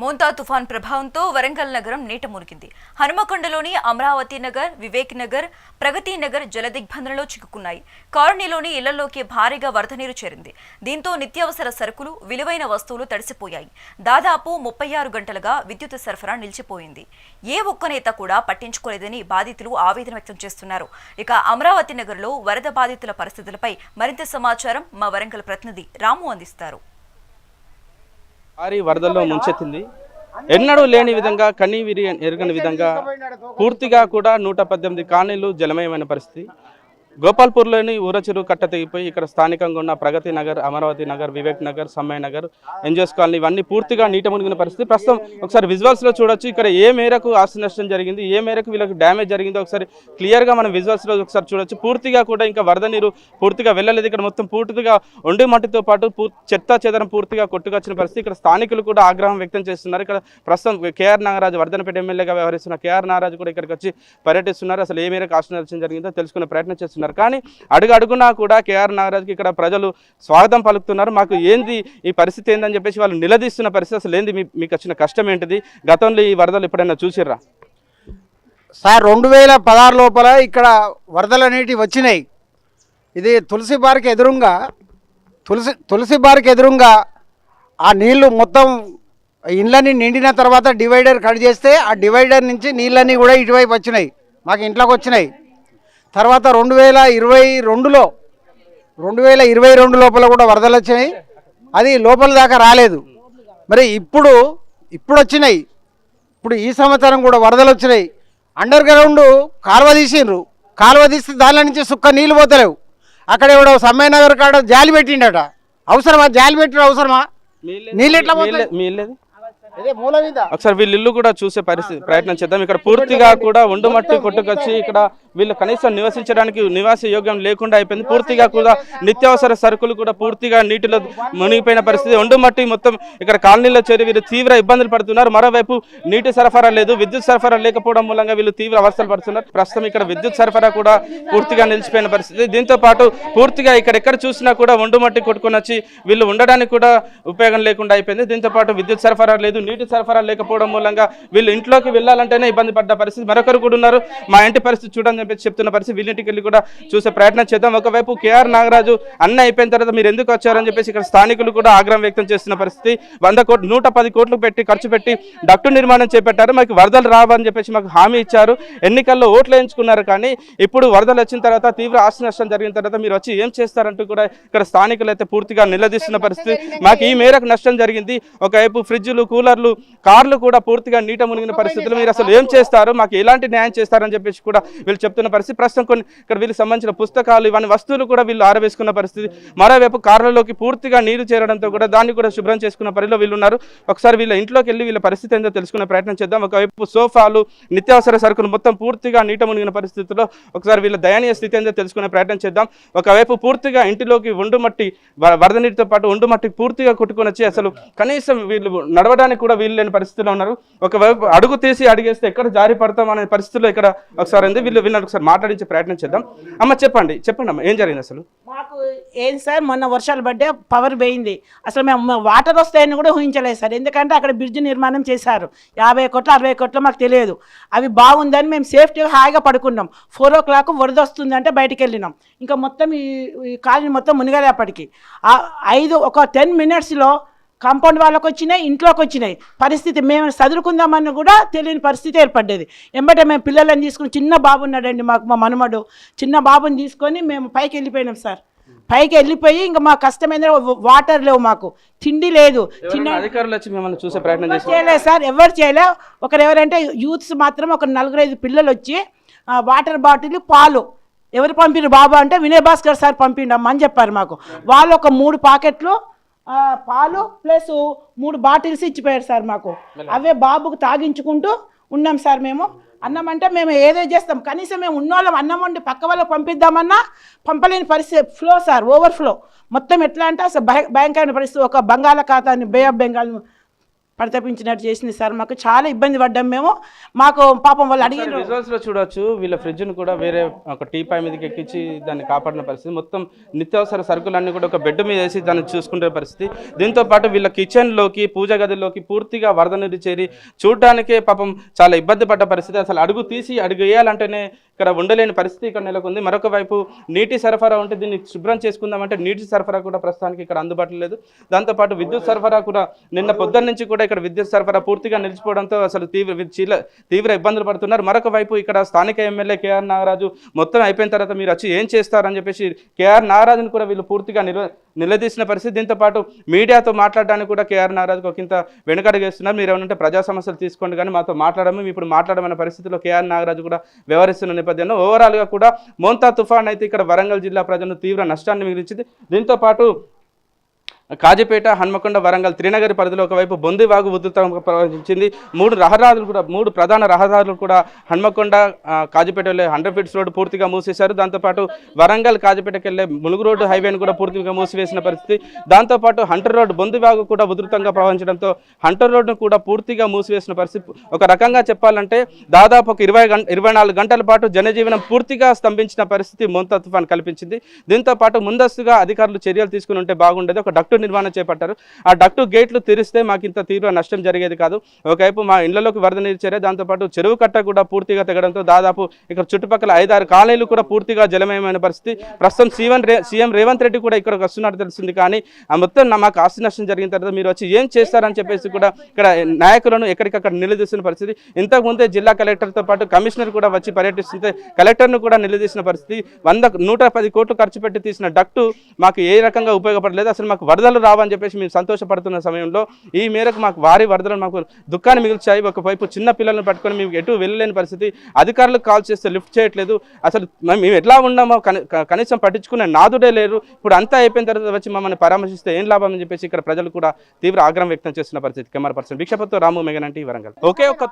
మోంతా తుఫాన్ ప్రభావంతో వరంగల్ నగరం నీట మునిగింది. హనుమకొండలోని అమరావతి నగర్ వివేక్ నగర్ ప్రగతి నగర్ జలదిగ్బంధంలో చిక్కుకున్నాయి. కాలనీలోని ఇళ్ళలోకి భారీగా వరద నీరు చేరింది. దీంతో నిత్యావసర సరుకులు విలువైన వస్తువులు తడిసిపోయాయి. దాదాపు ముప్పై ఆరు గంటలుగా విద్యుత్ సరఫరా నిలిచిపోయింది. ఏ ఒక్క నేత కూడా పట్టించుకోలేదని బాధితులు ఆవేదన వ్యక్తం చేస్తున్నారు. ఇక అమరావతి నగర్లో వరద బాధితుల పరిస్థితులపై మరింత సమాచారం మా వరంగల్ ప్రతినిధి రాము అందిస్తారు. భారీ వరదల్లో ముంచెత్తింది. ఎన్నడూ లేని విధంగా కనీ విరి ఎరగని విధంగా పూర్తిగా కూడా నూట పద్దెనిమిది కాలనీలు జలమయమైన పరిస్థితి. గోపాల్పూర్లోని ఊరచెరువు కట్ట తెగిపోయి ఇక్కడ స్థానికంగా ఉన్న ప్రగతి నగర్ అమరావతి నగర్ వివేక్ నగర్ సమ్మయ్య నగర్ ఎంజోస్ కాలనీ ఇవన్నీ పూర్తిగా నీట మునిగిన పరిస్థితి. ప్రస్తుతం ఒకసారి విజువల్స్లో చూడొచ్చు ఇక్కడ ఏ మేరకు ఆస్తి నష్టం జరిగింది ఏ మేరకు వీళ్ళకి డ్యామేజ్ జరిగిందో ఒకసారి క్లియర్గా మనం విజువల్స్లో ఒకసారి చూడొచ్చు. పూర్తిగా కూడా ఇంకా వరద నీరు పూర్తిగా వెళ్ళలేదు ఇక్కడ మొత్తం పూర్తిగా ఒండి మట్టితో పాటు పూ- చెత్త చెదరం పూర్తిగా కొట్టుకొచ్చిన పరిస్థితి. ఇక్కడ స్థానికులు కూడా ఆగ్రహం వ్యక్తం చేస్తున్నారు. ఇక్కడ ప్రస్తుతం కేఆర్ నాగరాజు వర్ధనపేట ఎమ్మెల్యేగా వ్యవహరిస్తున్న కేఆర్ నాగరాజు కూడా ఇక్కడికి వచ్చి పర్యటిస్తున్నారు. అసలు ఏ మేరకు ఆస్తి నష్టం జరిగిందో తెలుసుకునే ప్రయత్నం చేస్తున్నారు. కానీ అడుగు అడుగునా కూడా కేఆర్ నాగరాజుకి ఇక్కడ ప్రజలు స్వాగతం పలుకుతున్నారు. మాకు ఏంది ఈ పరిస్థితి ఏందని చెప్పేసి వాళ్ళు నిలదీస్తున్న పరిస్థితి అసలు ఏంది? మీకు వచ్చిన కష్టం ఏంటిది? గతంలో ఈ వరదలు ఎప్పుడైనా చూసిర్రా? సార్ రెండు వేల పదహారు లోపల ఇక్కడ వరదలు అనేటివి వచ్చినాయి. ఇది తులసి బార్కి ఎదురుగా తులసి తులసి బార్కి ఎదురుగా ఆ నీళ్ళు మొత్తం ఇండ్లన్నీ నిండిన తర్వాత డివైడర్ కట్ చేస్తే ఆ డివైడర్ నుంచి నీళ్ళన్నీ కూడా ఇటువైపు వచ్చినాయి. మాకు ఇంట్లోకి వచ్చినాయి. తర్వాత రెండు వేల ఇరవై రెండులో రెండు వేల ఇరవై రెండు లోపల కూడా వరదలు వచ్చినాయి. అది లోపల దాకా రాలేదు. మరి ఇప్పుడు ఇప్పుడు వచ్చినాయి. ఇప్పుడు ఈ సంవత్సరం కూడా వరదలు వచ్చినాయి. అండర్ గ్రౌండ్ కాలువ తీసిండ్రు. కాలువ తీస్తే దానిలో నుంచి సుక్క నీళ్ళు పోతలేవు. అక్కడ ఎవడో సమ్మయ్య నగర్ కాడ జాలి పెట్టిండట. అవసరమా? జాలి పెట్టడం అవసరమా? నీళ్ళు ఎట్లా ఒకసారి వీళ్ళ ఇల్లు కూడా చూసే పరిస్థితి ప్రయత్నం చేద్దాం. ఇక్కడ పూర్తిగా కూడా ఒండు మట్టి కొట్టుకొచ్చి ఇక్కడ వీళ్ళు కనీసం నివసించడానికి నివాస యోగ్యం లేకుండా అయిపోయింది. పూర్తిగా కూడా నిత్యావసర సరుకులు కూడా పూర్తిగా నీటిలో మునిగిపోయిన పరిస్థితి. ఒండు మట్టి మొత్తం ఇక్కడ కాలనీలో చేరి వీళ్ళు తీవ్ర ఇబ్బందులు పడుతున్నారు. మరోవైపు నీటి సరఫరా లేదు. విద్యుత్ సరఫరా లేకపోవడం మూలంగా వీళ్ళు తీవ్ర అవస్థలు పడుతున్నారు. ప్రస్తుతం ఇక్కడ విద్యుత్ సరఫరా కూడా పూర్తిగా నిలిచిపోయిన పరిస్థితి. దీంతో పాటు పూర్తిగా ఇక్కడ ఎక్కడ చూసినా కూడా ఒండు మట్టి కొట్టుకొని వచ్చి వీళ్ళు ఉండడానికి కూడా ఉపయోగం లేకుండా అయిపోయింది. దీంతో పాటు విద్యుత్ సరఫరా లేదు. నీటి సరఫరా లేకపోవడం మూలంగా వీళ్ళు ఇంట్లోకి వెళ్ళాలంటేనే ఇబ్బంది పడ్డ పరిస్థితి. మరొకరు కూడా ఉన్నారు. మా ఇంటి పరిస్థితి చూడండి. చెప్పి చెప్తున్న పరిస్థితి వీళ్ళింటికి వెళ్ళి కూడా చూసే ప్రయత్నం చేద్దాం. ఒకవైపు కేఆర్ నాగరాజు అన్న అయిపోయిన తర్వాత మీరు ఎందుకు వచ్చారని చెప్పేసి ఇక్కడ స్థానికులు కూడా ఆగ్రహం వ్యక్తం చేస్తున్న పరిస్థితి. వంద కోట్లు నూట పది కోట్లు పెట్టి ఖర్చు పెట్టి డక్టు నిర్మాణం చేపట్టారు. మాకు వరదలు రావని చెప్పేసి మాకు హామీ ఇచ్చారు. ఎన్నికల్లో ఓట్లు వేయించుకున్నారు కానీ ఇప్పుడు వరదలు వచ్చిన తర్వాత తీవ్ర ఆస్తి నష్టం జరిగిన తర్వాత మీరు వచ్చి ఏం చేస్తారంటూ కూడా ఇక్కడ స్థానికులు అయితే పూర్తిగా నిలదీస్తున్న పరిస్థితి. మాకు ఈ మేరకు నష్టం జరిగింది. ఒకవైపు ఫ్రిడ్జ్లు కూలర్లు కార్లు కూడా పూర్తిగా నీట మునిగిన పరిస్థితులు మీరు అసలు ఏం చేస్తారు? మాకు ఎలాంటి న్యాయం చేస్తారని చెప్పేసి కూడా వీళ్ళు చెప్తున్న పరిస్థితి. ప్రస్తుతం కొన్ని ఇక్కడ వీళ్ళకి సంబంధించిన పుస్తకాలు ఇవన్నీ వస్తువులు కూడా వీళ్ళు ఆరవేసుకున్న పరిస్థితి. మరోవైపు కార్లలోకి పూర్తిగా నీరు చేరడంతో కూడా దాన్ని కూడా శుభ్రం చేసుకున్న పరిలో వీళ్ళు ఉన్నారు. ఒకసారి వీళ్ళ ఇంట్లోకి వెళ్ళి వీళ్ళ పరిస్థితి ఏందో తెలుసుకునే ప్రయత్నం చేద్దాం. ఒకవైపు సోఫాలు నిత్యావసర సరుకులు మొత్తం పూర్తిగా నీట మునిగిన పరిస్థితుల్లో ఒకసారి వీళ్ళ దయనీయ స్థితి ఏందో తెలుసుకునే ప్రయత్నం చేద్దాం. ఒకవైపు పూర్తిగా ఇంటిలోకి ఒండు మట్టి వరద నీటితో పాటు ఒండు మట్టి పూర్తిగా కొట్టుకొని వచ్చి అసలు కనీసం వీళ్ళు నడవడానికి కూడా వీలు లేని పరిస్థితిలో ఉన్నారు. ఒకవైపు అడుగు తీసి అడిగేస్తే ఎక్కడ జారి పడతాం అనే పరిస్థితిలో ఇక్కడ ఒకసారి ఉంది. వీళ్ళు వీళ్ళని ఒకసారి మాట్లాడించే ప్రయత్నం చేద్దాం. అమ్మ చెప్పండి చెప్పండి అమ్మ ఏం జరిగింది అసలు? మాకు ఏం సార్ మొన్న వర్షాలు పడ్డే పవర్ పోయింది. అసలు మేము వాటర్ వస్తాయని కూడా ఊహించలేదు సార్. ఎందుకంటే అక్కడ బ్రిడ్జ్ నిర్మాణం చేశారు. యాభై కోట్లు అరవై కోట్లు మాకు తెలియదు. అవి బాగుందని మేము సేఫ్టీగా హాయిగా పడుకున్నాం. ఫోర్ ఓ క్లాక్ వరద వస్తుందంటే బయటికి వెళ్ళినాం. ఇంకా మొత్తం ఈ ఈ కాలనీ మొత్తం మునిగలేపటికి ఐదు ఒక టెన్ మినిట్స్లో కాంపౌండ్ వాళ్ళకి వచ్చినాయి ఇంట్లోకి వచ్చినాయి పరిస్థితి మేము చదువుకుందామని కూడా తెలియని పరిస్థితి ఏర్పడ్డది. ఎంబటే మేము పిల్లలని తీసుకుని చిన్న బాబు ఉన్నాడండి మాకు మా మనమడు. చిన్న బాబుని తీసుకొని మేము పైకి వెళ్ళిపోయినాం సార్. పైకి వెళ్ళిపోయి ఇంకా మా కష్టమైన వాటర్ లేవు మాకు. తిండి లేదు. చిన్న ఎవరైనా అధికారులు వచ్చి మిమ్మల్ని చూసే ప్రయత్నం ఎవరు చేసి చేయలేదు సార్ ఎవరు చేయలే. ఒకరు ఎవరంటే యూత్స్ మాత్రం ఒక నలుగురు ఐదు పిల్లలు వచ్చి వాటర్ బాటిల్ పాలు. ఎవరు పంపిరు బాబు అంటే వినయ్ భాస్కర్ సార్ పంపిండమ్మా అని చెప్పారు మాకు. వాళ్ళు ఒక మూడు పాకెట్లు పాలు ప్లస్ మూడు బాటిల్స్ ఇచ్చిపోయారు సార్ మాకు. అవే బాబుకు తాగించుకుంటూ ఉన్నాం సార్ మేము. అన్నం అంటే మేము ఏదో చేస్తాం. కనీసం మేము ఉన్నోళ్ళం అన్నం వండి పక్క వాళ్ళకి పంపిద్దామన్నా పంపలేని పరిస్థితి. ఫ్లో సార్ ఓవర్ ఫ్లో మొత్తం ఎట్లా అంటే అసలు భయ భయంకరమైన పరిస్థితి. ఒక బంగాళాఖాతాన్ని బే ఆఫ్ బెంగాల్ పరితపించినట్టు చేసింది సార్. మాకు చాలా ఇబ్బంది పడ్డాం మేము. మాకు పాపం వాళ్ళు అడిగిన విజువల్స్లో చూడొచ్చు. వీళ్ళ ఫ్రిడ్జ్ను కూడా వేరే ఒక టీ పై మీదకి ఎక్కించి దాన్ని కాపాడిన పరిస్థితి. మొత్తం నిత్యావసర సరుకులన్నీ కూడా ఒక బెడ్ మీద వేసి దాన్ని చూసుకునే పరిస్థితి. దీంతో పాటు వీళ్ళ కిచెన్లోకి పూజ గదిలోకి పూర్తిగా వరద నీరు చేరి చూడడానికే పాపం చాలా ఇబ్బంది పడ్డ పరిస్థితి. అసలు అడుగు తీసి అడుగు వేయాలంటేనే ఇక్కడ ఉండలేని పరిస్థితి ఇక్కడ నెలకొంది. మరొక వైపు నీటి సరఫరా ఉంటే దీన్ని శుభ్రం చేసుకుందామంటే నీటి సరఫరా కూడా ప్రస్తుతానికి ఇక్కడ అందుబాటులో లేదు. దాంతోపాటు విద్యుత్ సరఫరా కూడా నిన్న పొద్దున్న నుంచి కూడా ఇక్కడ విద్యుత్ సరఫరా పూర్తిగా నిలిచిపోవడంతో అసలు తీవ్ర తీవ్ర ఇబ్బందులు పడుతున్నారు. మరొక వైపు ఇక్కడ స్థానిక ఎమ్మెల్యే కేఆర్ నాగరాజు మొత్తం అయిపోయిన తర్వాత మీరు వచ్చి ఏం చేస్తారని చెప్పేసి కేఆర్ నాగరాజును కూడా వీళ్ళు పూర్తిగా నిల నిలదీసిన పరిస్థితి. దీంతో పాటు మీడియాతో మాట్లాడడానికి కూడా కేఆర్ నాగరాజుకు ఒకంత వెనుకడుగేస్తున్నారు మీరు ఏమంటే ప్రజా సమస్యలు తీసుకోండి కానీ మాతో మాట్లాడము ఇప్పుడు మాట్లాడమన్న పరిస్థితిలో కేఆర్ నాగరాజు కూడా వ్యవహరిస్తున్న నేపథ్యంలో ఓవరాల్గా కూడా మోంతా తుఫాన్ అయితే ఇక్కడ వరంగల్ జిల్లా ప్రజలను తీవ్ర నష్టాన్ని మిగిలించింది. దీంతో పాటు కాజీపేట హన్మకొండ వరంగల్ త్రినగరి పరిధిలో ఒకవైపు బొందివాగు ఉధృతంగా ప్రవహించింది. మూడు రహదారులు కూడా మూడు ప్రధాన రహదారులు కూడా హన్మకొండ కాజీపేటలో హండ్రెడ్ ఫీట్స్ రోడ్డు పూర్తిగా మూసేశారు. దాంతోపాటు వరంగల్ కాజీపేటకి వెళ్ళే ములుగు రోడ్డు హైవేను కూడా పూర్తిగా మూసివేసిన పరిస్థితి. దాంతోపాటు హంటర్ రోడ్డు బొందివాగు కూడా ఉధృతంగా ప్రవహించడంతో హంటర్ రోడ్డును కూడా పూర్తిగా మూసివేసిన పరిస్థితి. ఒక రకంగా చెప్పాలంటే దాదాపు ఒక ఇరవై గంట ఇరవై నాలుగు గంటల పాటు జనజీవనం పూర్తిగా స్తంభించిన పరిస్థితి మోంతా తుఫాన్ కల్పించింది. దీంతో పాటు ముందస్తుగా అధికారులు చర్యలు తీసుకుని ఉంటే బాగుండేది. ఒక డక్టు నిర్మాణం చేపట్టారు. ఆ డక్టు గేట్లు తెరిస్తే మాకు ఇంత తీవ్ర నష్టం జరిగేది కాదు. ఒకవైపు మా ఇళ్ళలోకి వరద నీరు చేరే దాంతోపాటు చెరువు కట్ట కూడా పూర్తిగా తెగడంతో దాదాపు ఇక్కడ చుట్టుపక్కల ఐదారు కాలనీలు కూడా పూర్తిగా జలమయమైన పరిస్థితి. ప్రస్తుతం సీఎం రే సీఎం రేవంత్ రెడ్డి కూడా ఇక్కడికి వస్తున్నట్టు తెలిసింది కానీ ఆ మొత్తం మాకు ఆస్తి నష్టం జరిగిన తర్వాత మీరు వచ్చి ఏం చేస్తారని చెప్పేసి కూడా ఇక్కడ నాయకులను ఎక్కడికక్కడ నిలదీస్తున్న పరిస్థితి. ఇంతకుముందే జిల్లా కలెక్టర్తో పాటు కమిషనర్ కూడా వచ్చి పర్యటిస్తుంటే కలెక్టర్ను కూడా నిలదీసిన పరిస్థితి. వంద నూట పది కోట్లు ఖర్చు పెట్టి తీసిన డక్టు మాకు ఏ రకంగా ఉపయోగపడలేదు. అసలు మాకు వరద వరదలు రావని చెప్పేసి మేము సంతోషపడుతున్న సమయంలో ఈ మేరకు మాకు వారి వరదలు మాకు దుఃఖాన్ని మిగిల్చాయి. ఒకవైపు చిన్న పిల్లలను పట్టుకొని మేము ఎటు వెళ్ళలేని పరిస్థితి. అధికారులకు కాల్ చేస్తే లిఫ్ట్ చేయట్లేదు. అసలు మేము ఎట్లా ఉన్నామో కనీసం పట్టించుకునే నాదుడే లేరు. ఇప్పుడు అంతా అయిపోయిన తర్వాత వచ్చి మమ్మల్ని పరామర్శిస్తే ఏం లాభం అని చెప్పేసి ఇక్కడ ప్రజలు కూడా తీవ్ర ఆగ్రహం వ్యక్తం చేస్తున్న పరిస్థితి. కెమెరా పర్సన్ భిక్షపత్తో రాము మెగనంటే వరంగల్. ఒకే ఒక్క